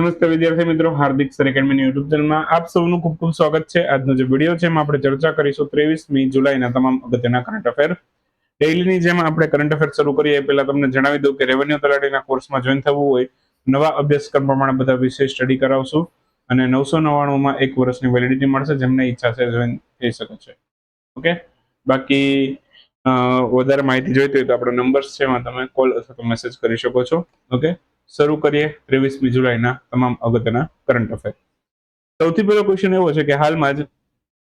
નમસ્તે વિદ્યાર્થી મિત્રો, હાર્દિક સર એકેડમીની યુટ્યુબ ચેનલમાં આપ સૌનું ખૂબ ખૂબ સ્વાગત છે. આજનો જે વીડિયો છે એમાં આપણે ચર્ચા કરીશું ત્રેવીસમી જુલાઈના તમામ અગત્યના કરંટ અફેર ડેઇલીની જેમ આપણે કરંટ અફેર શરૂ કરીએ, એ પહેલા તમને જણાવી દઉં કે રેવન્યુ તલાટીના કોર્સમાં જોઈન થવું હોય, નવા અભ્યાસક્રમ પ્રમાણે બધા વિષય સ્ટડી કરાવશું અને નવસો નવ્વાણુંમાં એક વર્ષની વેલિડિટી મળશે, જેમને ઈચ્છા છે જોઈન થઈ શકે છે. ઓકે બાકી વધારે માહિતી જોઈતી હોય તો આપણો નંબર છે એમાં તમે કોલ અથવા તો મેસેજ કરી શકો છો. ઓકે શરૂ કરીએ ત્રેવીસમી જુલાઈના તમામ અગત્યના કરંટ અફેર સૌથી પહેલો ક્વેશ્ચન એવો છે કે હાલમાં જ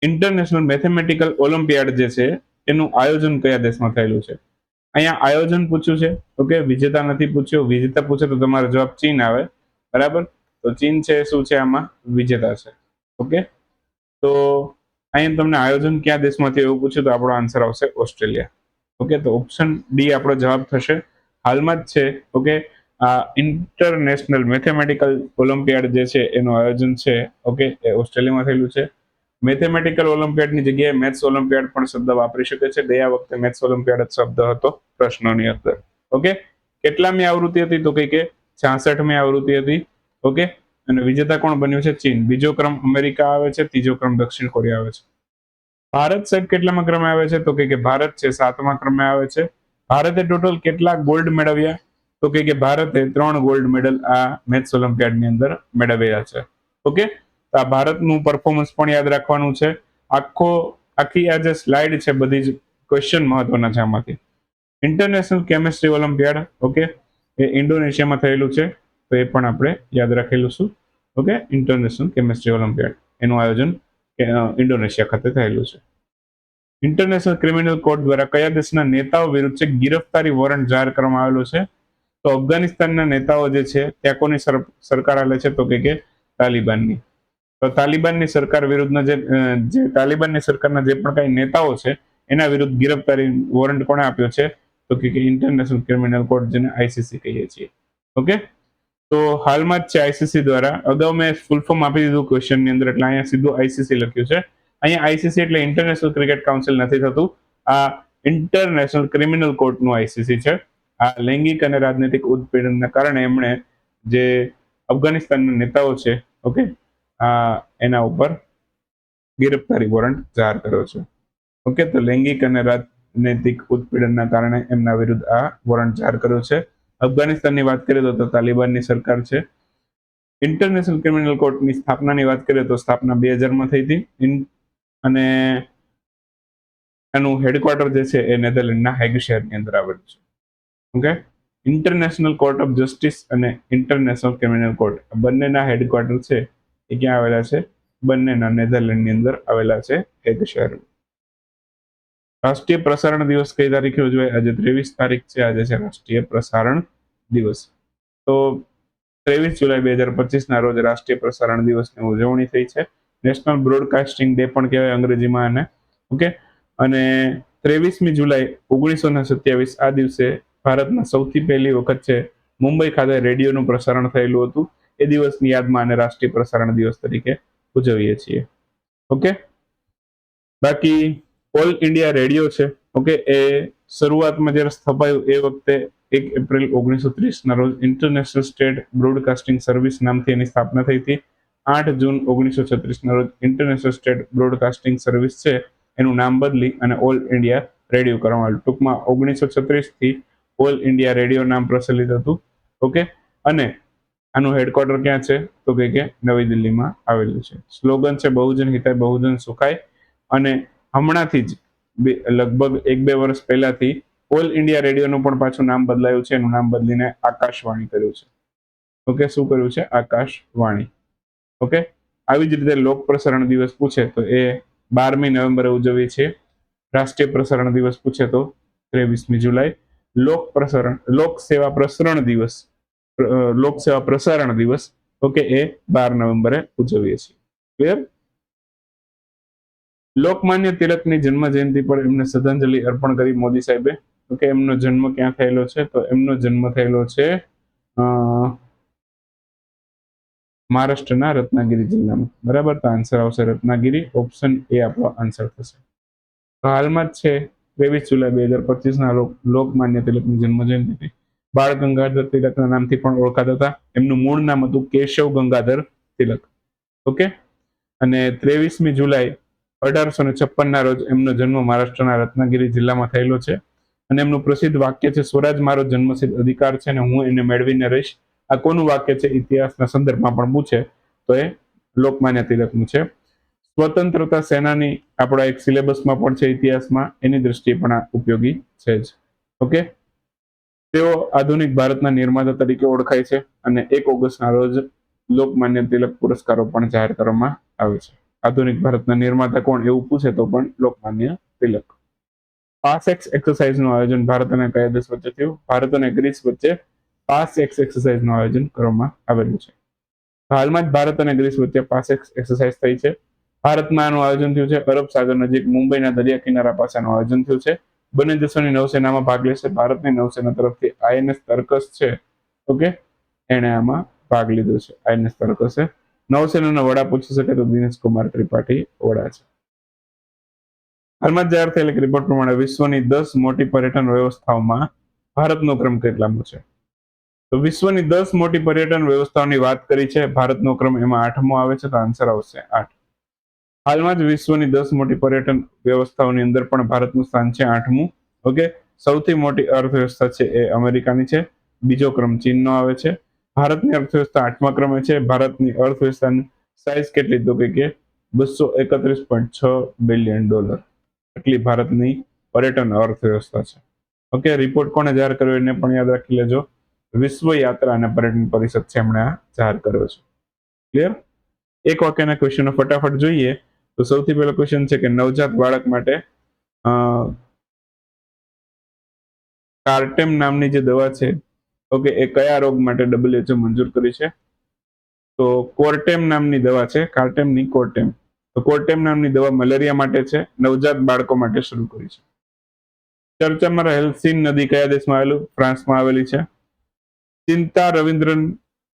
ઇન્ટરનેશનલ મેથેમેટિકલ ઓલિમ્પિયાડ જે છે, એનું આયોજન કયા દેશમાં થયેલું છે? અહીંયા આયોજન પૂછ્યું છે, ઓકે? વિજેતા નથી પૂછ્યો. વિજેતા પૂછે તો તમારો જવાબ ચીન આવે. બરાબર? તો ચીન છે, શું છે આમાં? વિજેતા છે. ઓકે? તો અહીંયા તમને આયોજન કયા દેશમાંથી એવું પૂછ્યું તો આપણો આન્સર આવશે ઓસ્ટ્રેલિયા. ઓકે? તો ઓપ્શન ડી આપણો જવાબ થશે. હાલમાં જ છે, ઓકે? આ ઇન્ટરનેશનલ મેથેમેટિકલ ઓલિમ્પિયાડ જે છે, એનું આયોજન છે ઓકે એ ઓસ્ટ્રેલિયામાં થયેલું છે. મેથેમેટિકલ ઓલિમ્પિયાડની જગ્યાએ મેથ્સ ઓલિમ્પિયાડ પણ શબ્દ વાપરી શકે છે. ગયા વખતે મેથ્સ ઓલિમ્પિયાડ શબ્દ હતો પ્રશ્નોની અંદર ઓકે કેટલામી આવૃત્તિ હતી તો કઈ કે છાસઠમી આવૃત્તિ હતી ઓકે અને વિજેતા કોણ બન્યું છે? ચીન. બીજો ક્રમ અમેરિકા આવે છે, ત્રીજો ક્રમ દક્ષિણ કોરિયા આવે છે. ભારત સાહેબ કેટલામાં ક્રમે આવે છે? તો કે ભારત છે, સાતમા ક્રમે આવે છે. ભારતે ટોટલ કેટલા ગોલ્ડ મેળવ્યા? તો કે કે ભારતે ત્રણ ગોલ્ડ મેડલ આ મેથ્સ ઓલિમ્પિયાડની અંદર મેળવ્યા છે. ઓકે, તો આ ભારતનું પરફોર્મન્સ પણ યાદ રાખવાનું છે. આખો, આખી આ જે સ્લાઇડ છે, બધી જ ક્વેશ્ચન મહત્વના છે આમાંથી. ઇન્ટરનેશનલ કેમિસ્ટ્રી ઓલિમ્પિયાડ ઓકે, એ ઇન્ડોનેશિયામાં થયેલું છે. તો એ પણ આપણે યાદ રાખેલું છું. ઓકે ઇન્ટરનેશનલ કેમિસ્ટ્રી ઓલિમ્પિયાડ એનું આયોજન ઇન્ડોનેશિયા ખાતે થયેલું છે. ઇન્ટરનેશનલ ક્રિમિનલ કોર્ટ દ્વારા કયા દેશના નેતાઓ વિરુદ્ધ છે, ગિરફતારી વોરંટ જાહેર કરવામાં આવેલો છે? તો અફઘાનિસ્તાનના નેતાઓ જે છે, ત્યાં કોની સરકાર હાલે છે તો કે તાલિબાનની? તો તાલિબાનની સરકાર વિરુદ્ધના જે તાલિબાનની સરકારના જે પણ કાંઈ નેતાઓ છે, એના વિરુદ્ધ ગિરફતારી વોરંટ કોણે આપ્યો છે? તો કે ઇન્ટરનેશનલ ક્રિમિનલ કોર્ટ જેને આઈસીસી કહીએ છીએ. ઓકે? તો હાલમાં જ છે આઈસીસી દ્વારા. અગાઉ મેં ફૂલ ફોર્મ આપી દીધું ક્વેશ્ચનની અંદર, એટલે અહીંયા સીધું આઈસીસી લખ્યું છે. અહીંયા આઈસીસી એટલે ઇન્ટરનેશનલ ક્રિકેટ કાઉન્સિલ નથી થતું. આ ઇન્ટરનેશનલ ક્રિમિનલ કોર્ટનું આઈસીસી છે. આ લૈંગિક અને રાજનૈતિક ઉત્પીડનના કારણે એમણે જે અફઘાનિસ્તાનના નેતાઓ છે, ઓકે, આ એના ઉપર ગિરફતારી વોરંટ જાહેર કર્યો છે. ઓકે, તો લૈંગિક અને રાજનૈતિક ઉત્પીડનના કારણે એમના વિરુદ્ધ આ વોરંટ જાહેર કર્યો છે. અફઘાનિસ્તાનની વાત કરીએ તો તાલિબાનની સરકાર છે. ઇન્ટરનેશનલ ક્રિમિનલ કોર્ટની સ્થાપનાની વાત કરીએ તો સ્થાપના બે હજારમાં થઈ હતી. અને એનું હેડક્વાર્ટર જે છે એ નેધરલેન્ડના હેગ શહેરની અંદર આવેલું છે. Okay? International court of justice and international criminal court બંનેના હેડક્વાર્ટર છે. એ ક્યાં આવેલા છે? બંનેના નેધરલેન્ડની અંદર આવેલા છે હેગ શહેર. રાષ્ટ્રીય પ્રસારણ દિવસ કઈ તારીખે ઉજવાય? આજે ત્રેવીસ તારીખ છે. આજે છે રાષ્ટ્રીય પ્રસારણ દિવસ. તો ત્રેવીસ જુલાઈ બે હજાર પચીસના રોજ રાષ્ટ્રીય પ્રસારણ દિવસની ઉજવણી થઈ છે. નેશનલ બ્રોડકાસ્ટિંગ ડે પણ કહેવાય અંગ્રેજીમાં આને. ઓકે? અને ત્રેવીસમી જુલાઈ ઓગણીસો ને સત્યાવીસ, આ દિવસે ભારતમાં સૌથી પહેલી વખત છે મુંબઈ ખાતે રેડિયોનું પ્રસારણ થયેલું હતું. એ દિવસની યાદમાં આને રાષ્ટ્રીય પ્રસારણ દિવસ તરીકે ઉજવીએ છીએ. ઓકે? બાકી ઓલ ઇન્ડિયા રેડિયો છે. ઓકે? એ શરૂઆતમાં જ્યારે સ્થપાયું એ વખતે એક એપ્રિલ ઓગણીસો ત્રીસના રોજ ઇન્ટરનેશનલ સ્ટેટ બ્રોડકાસ્ટિંગ સર્વિસ નામથી એની સ્થાપના થઈ હતી. આઠ જૂન ઓગણીસો છત્રીસના રોજ ઇન્ટરનેશનલ સ્ટેટ બ્રોડકાસ્ટિંગ સર્વિસ છે. એનું નામ બદલી અને ઓલ ઇન્ડિયા રેડિયો કરવામાં આવ્યું ટૂંકમાં ઓગણીસો છત્રીસથી ઓલ ઇન્ડિયા રેડિયો નામ પ્રચલિત હતું. ઓકે? અને આનું હેડક્વાર્ટર ક્યાં છે? તો કે કે નવી દિલ્હીમાં આવેલું છે. સ્લોગન છે, બહુજન હિતાય, બહુજન સુખાય. અને હમણાંથી જ લગભગ એક બે વર્ષ પહેલાથી ઓલ ઇન્ડિયા રેડિયોનું પણ પાછું નામ બદલાયું છે. એનું નામ બદલીને આકાશવાણી કર્યું છે. ઓકે? શું કર્યું છે? આકાશવાણી. ઓકે? આવી જ રીતે લોક પ્રસારણ દિવસ પૂછે તો એ બારમી નવેમ્બરે ઉજવીએ છીએ. રાષ્ટ્રીય પ્રસારણ દિવસ પૂછે તો ત્રેવીસમી જુલાઈ. લોક પ્રસારણ, લોક સેવા પ્રસરણ દિવસ લોક સેવા પ્રસારણ દિવસ, ઓકે, એ બાર નવેમ્બરે ઉજવીએ છીએ. ક્લિયર લોકમાન્ય તિલકની જન્મ જયંતિ પર એમને શ્રદ્ધાંજલિ અર્પણ કરી મોદી સાહેબે. ઓકે, એમનો જન્મ ક્યાં થયેલો છે? તો એમનો જન્મ થયેલો છે મહારાષ્ટ્રના રત્નાગીરી જિલ્લામાં. બરાબર? તો આન્સર આવશે રત્નાગીરી. ઓપ્શન એ આપણો આન્સર થશે. હાલમાં જ છે ત્રેવીસ જુલાઈ બે હજાર પચીસના લોકમાન્ય તિલકની જન્મ જયંતિ બાળ ગંગાધર તિલકના નામથી પણ ઓળખાતા હતા. એમનું મૂળ નામ હતું કેશવ ગંગાધર તિલક. ઓકે અને ત્રેવીસમી જુલાઈ અઢારસો ને છપ્પનના રોજ એમનો જન્મ મહારાષ્ટ્રના રત્નાગીરી જિલ્લામાં થયેલો છે. અને એમનું પ્રસિદ્ધ વાક્ય છે, સ્વરાજ મારો જન્મસિદ્ધ અધિકાર છે અને હું એને મેળવીને રહીશ. આ કોનું વાક્ય છે? ઇતિહાસના સંદર્ભમાં પણ પૂછે તો એ લોકમાન્ય તિલકનું છે. સ્વતંત્રતા સેનાની આપણા એક સિલેબસમાં પણ છે ઇતિહાસમાં, એની દ્રષ્ટિએ પણ ઉપયોગી છે જ. ઓકે? તેઓ આધુનિક ભારતના નિર્માતા તરીકે ઓળખાય છે અને એક ઓગસ્ટના રોજ લોકમાન્ય તિલક પુરસ્કારો પણ જાહેર કરવામાં આવે છે. આધુનિક ભારતના નિર્માતા કોણ એવું પૂછે તો પણ લોકમાન્ય તિલક. પાસ એક્સ એક્સરસાઇઝનું આયોજન ભારત અને કયા દેશ વચ્ચે થયું. ભારત અને ગ્રીસ વચ્ચે પાસ એક્સ એક્સરસાઇઝનું આયોજન કરવામાં આવેલું છે. હાલમાં જ ભારત અને ગ્રીસ વચ્ચે પાસ એક્સ એક્સરસાઇઝ થઈ છે. ભારતમાં આનું આયોજન થયું છે. અરબ સાગર નજીક મુંબઈના દરિયા કિનારા પાસે આનું આયોજન થયું છે. બંને દેશોની નૌસેનામાં ભાગ લેશે ભારતની નૌસેના તરફથી આઈએનએસ તર્કસ છે. ઓકે? એને આમાં ભાગ લીધો છે. આઈએનએસ તર્કસે. નૌસેનાના વડા પૂછી શકે તો દિનેશ કુમાર ત્રિપાઠી વડા છે. હાલમાં જાહેર થયેલ રિપોર્ટ પ્રમાણે વિશ્વની દસ મોટી પર્યટન વ્યવસ્થાઓમાં ભારતનો ક્રમ કેટલામો છે? તો વિશ્વની દસ મોટી પર્યટન વ્યવસ્થાઓની વાત કરી છે. ભારતનો ક્રમ એમાં આઠમો આવે છે તો આન્સર આવશે આઠ. હાલમાં જ વિશ્વની દસ મોટી પર્યટન વ્યવસ્થાઓની અંદર પણ ભારતનું સ્થાન છે આઠમું. ઓકે? સૌથી મોટી અર્થવ્યવસ્થા છે એ અમેરિકાની છે. બીજો ક્રમ ચીનનો આવે છે. ભારતની અર્થવ્યવસ્થા આઠમા ક્રમે છે. ભારતની અર્થવ્યવસ્થાની સાઇઝ કેટલી તો કે બસો એકત્રીસ પોઈન્ટ છ બિલિયન ડોલર એટલી ભારતની પર્યટન અર્થવ્યવસ્થા છે. ઓકે? રિપોર્ટ કોને જાહેર કર્યો એને પણ યાદ રાખી લેજો. વિશ્વ યાત્રા અને પર્યટન પરિષદ છે એમણે આ જાહેર કર્યો છે. ક્લિયર એક વાક્યના ક્વેશ્ચનો ફટાફટ જોઈએ. તો સૌથી પહેલો ક્વેશ્ચન છે કે નવજાત બાળક માટે કાર્ટેમ નામની જે દવા છે, ઓકે, એ કયા રોગ માટે ડબલ્યુએચઓ મંજૂર કરી છે? તો કોર્ટેમ નામની દવા છે કાર્ટેમ કોર્ટેમ. તો કોર્ટેમ નામની દવા મલેરિયા માટે છે, નવજાત બાળકો માટે શરૂ કરી છે. ચર્ચામાં રહેલ સીન નદી કયા દેશમાં આવેલું? ફ્રાન્સમાં આવેલી છે. ચિંતા રવિન્દ્રન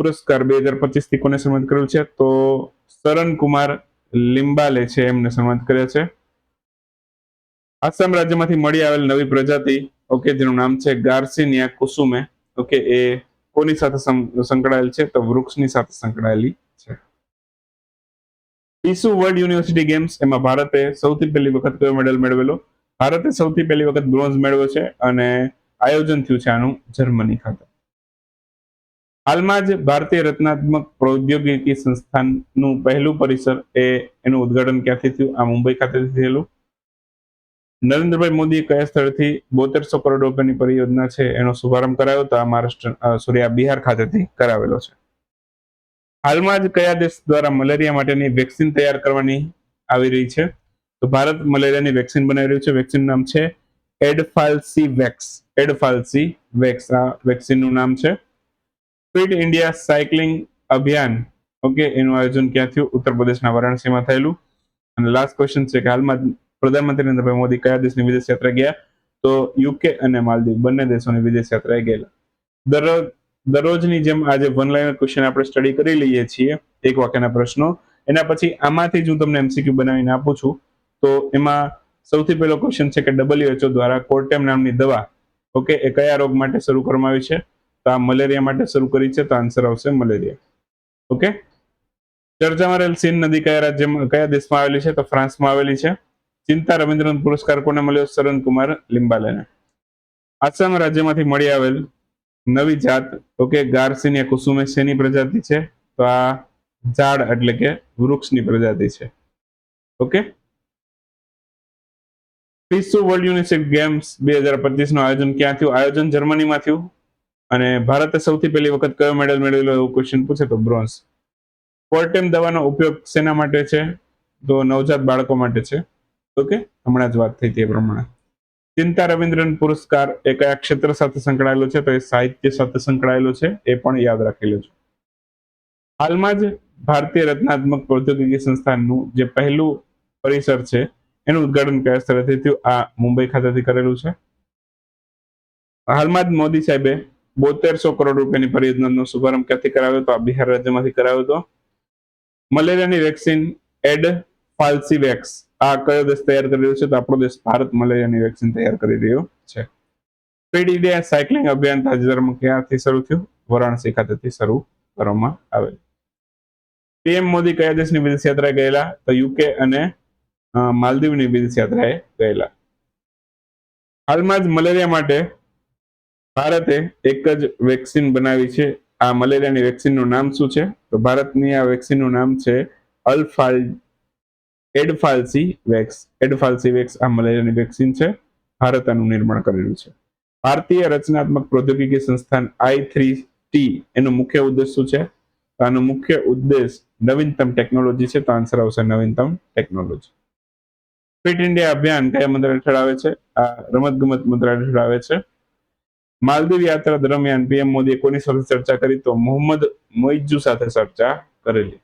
પુરસ્કાર બે હજાર પચીસથી કોને સન્માનિત કરેલ છે? તો સરન કુમાર લિંબાલે છે એમને સન્માનિત કર્યા છે. આસામ રાજ્યમાંથી મળી આવેલ નવી પ્રજાતિ, ઓકે, જેનું નામ છે ગાર્સિનિયા કુસુમે, ઓકે, એ કોની સાથે સંકળાયેલ છે? તો વૃક્ષની સાથે સંકળાયેલી છે. ઈસુ વર્લ્ડ યુનિવર્સિટી ગેમ્સ, એમાં ભારતે સૌથી પહેલી વખત કયો મેડલ મેળવેલો? ભારતે સૌથી પહેલી વખત બ્રોન્ઝ મેળવ્યો છે અને આયોજન થયું છે આનું જર્મની ખાતે. હાલમાં જ ભારતીય રચનાત્મક પ્રૌદ્યોગિકી સંસ્થાનનું પહેલું પરિસર એ એનું ઉદ્ઘાટન ક્યાંથી થયું? આ મુંબઈ ખાતેથી થયેલું. નરેન્દ્રભાઈ મોદીએ કયા સ્થળથી બોતેરસો કરોડ રૂપિયાની પરિયોજના છે એનો શુભારંભ કરાયો તો આ મહારાષ્ટ્ર સોરી, આ બિહાર ખાતેથી કરાવેલો છે. હાલમાં જ કયા દેશ દ્વારા મલેરિયા માટેની વેક્સિન તૈયાર કરવાની આવી રહી છે? તો ભારત મલેરિયાની વેક્સિન બનાવી રહ્યું છે. વેક્સિન નામ છે એડફાલ્સી વેક્સ એડફાલ્સી વેક્સ આ વેક્સિનનું નામ છે. ફિટ ઇન્ડિયા સાયકલિંગ અભિયાન, ઓકે, એનું આયોજન ક્યાં થયું? ઉત્તર પ્રદેશના વારાણસીમાં થયેલું. અને લાસ્ટ ક્વેશ્ચન છે કે હાલમાં પ્રધાનમંત્રી નરેન્દ્રભાઈ મોદી કયા દેશની વિદેશ યાત્રા ગયા? તો યુકે અને માલદીવ, બંને દેશોની વિદેશ યાત્રાએ ગયેલા. દરરોજ દરરોજની જેમ આજે વન લાઈન ક્વેશ્ચન આપણે સ્ટડી કરી લઈએ છીએ, એક વાક્યના પ્રશ્નો. એના પછી આમાંથી જ હું તમને એમસીક્યુ બનાવીને આપું છું. તો એમાં સૌથી પહેલો ક્વેશ્ચન છે કે ડબલ્યુએચઓ દ્વારા કોર્ટેમ નામની દવા, ઓકે, એ કયા રોગ માટે શરૂ કરવામાં આવી છે? તો આ મલેરિયા માટે શરૂ કરી છે તો આન્સર આવશે મલેરિયા. ઓકે ચર્ચામાં રહેલ સીન નદી કયા રાજ્યમાં, કયા દેશમાં આવેલી છે? તો ફ્રાન્સમાં આવેલી છે. ચિંતા રવિન્દ્રનાથ પુરસ્કાર કોને મળ્યો? શરણ કુમાર લિંબાલેને. આસામ રાજ્યમાંથી મળી આવેલ નવી જાત ઓકે ગાર્સિનિયા કુસુમે શેની પ્રજાતિ છે? તો આ ઝાડ એટલે કે વૃક્ષની પ્રજાતિ છે. ઓકે પીસુ વર્લ્ડ યુનિસેફ ગેમ્સ બે હજાર પચીસનું આયોજન ક્યાં થયું? આયોજન જર્મનીમાં થયું. અને ભારતે સૌથી પહેલી વખત કયો મેડલ મેળવેલો એવું ક્વેશ્ચન પૂછે તો બ્રોન્ઝ કોર્ટેમ દવાનો ઉપયોગ શેના માટે છે? તો નવજાત બાળકો માટે છે. ઓકે હમણાં જ વાત થઈ તે પ્રમાણે. ચિંતા રવિન્દ્રન પુરસ્કાર એ કયા ક્ષેત્ર સાથે સંકળાયેલો છે, તો એ સાહિત્ય સાથે સંકળાયેલો છે, એ પણ યાદ રાખી લેજો હાલમાં જ ભારતીય રચનાત્મક પ્રૌદ્યોગિકી સંસ્થાનનું જે પહેલું પરિસર છે, એનું ઉદઘાટન કયા સ્થળેથી થયું? આ મુંબઈ ખાતેથી કરેલું છે. હાલમાં જ મોદી સાહેબે બોતેરસો કરોડ રૂપિયાની પરિયોજનાનો શુભારંભ ક્યાંથી કરાવ્યો હતો આ બિહાર રાજ્યમાંથી કરાવ્યો હતો મલેરિયાની વેક્સિન એડ ફાલ્સીવેક્સ આ કયો દેશ તૈયાર કરી રહ્યો છે? તો આપણો દેશ ભારત મલેરિયાની વેક્સિન તૈયાર કરી રહ્યો છે. ફિટ ઇન્ડિયા સાયકલિંગ અભિયાન તાજેતરમાં ક્યાંથી શરૂ થયું? વારાણસી ખાતેથી શરૂ કરવામાં આવેલ પીએમ મોદી કયા દેશની વિદેશ યાત્રાએ ગયેલા? તો યુકે અને માલદીવની વિદેશ યાત્રાએ ગયેલા. હાલમાં જ મલેરિયા માટે ભારતે એક જ વેક્સિન બનાવી છે. આ મલેરિયાની વેક્સિનનું નામ શું છે? તો ભારતની આ વેક્સિનનું નામ છે અલ્ફાલ એડફાલ્સી વેક્સ એડફાલ્સી વેક્સ આ મલેરિયાની વેક્સિન છે. ભારત આનું નિર્માણ કરેલું છે. ભારતીય રચનાત્મક પ્રૌદ્યોગિકી સંસ્થાન આઈ થ્રી ટી એનો મુખ્ય ઉદ્દેશ શું છે? તો આનો મુખ્ય ઉદ્દેશ નવીનતમ ટેકનોલોજી છે. તો આન્સર આવશે નવીનતમ ટેકનોલોજી. ફિટ ઇન્ડિયા અભિયાન કયા મંત્રાલય હેઠળ આવે છે? આ રમતગમત મંત્રાલય હેઠળ આવે છે. માલદીવ યાત્રા દરમિયાન પીએમ મોદીએ કોની સાથે ચર્ચા કરી? તો મોહમ્મદ મોઇજુ સાથે ચર્ચા કરેલી.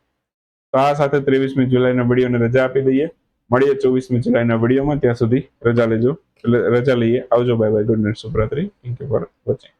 તો આ સાથે ત્રેવીસમી જુલાઈના વિડીયોને રજા આપી દઈએ. મળીએ ચોવીસમી જુલાઈના વિડીયોમાં. ત્યાં સુધી રજા લેજો. રજા લઈએ. આવજો. બાય બાય ગુડ નાઇટ શુભરાત્રી થેન્ક યુ ફોર વોચિંગ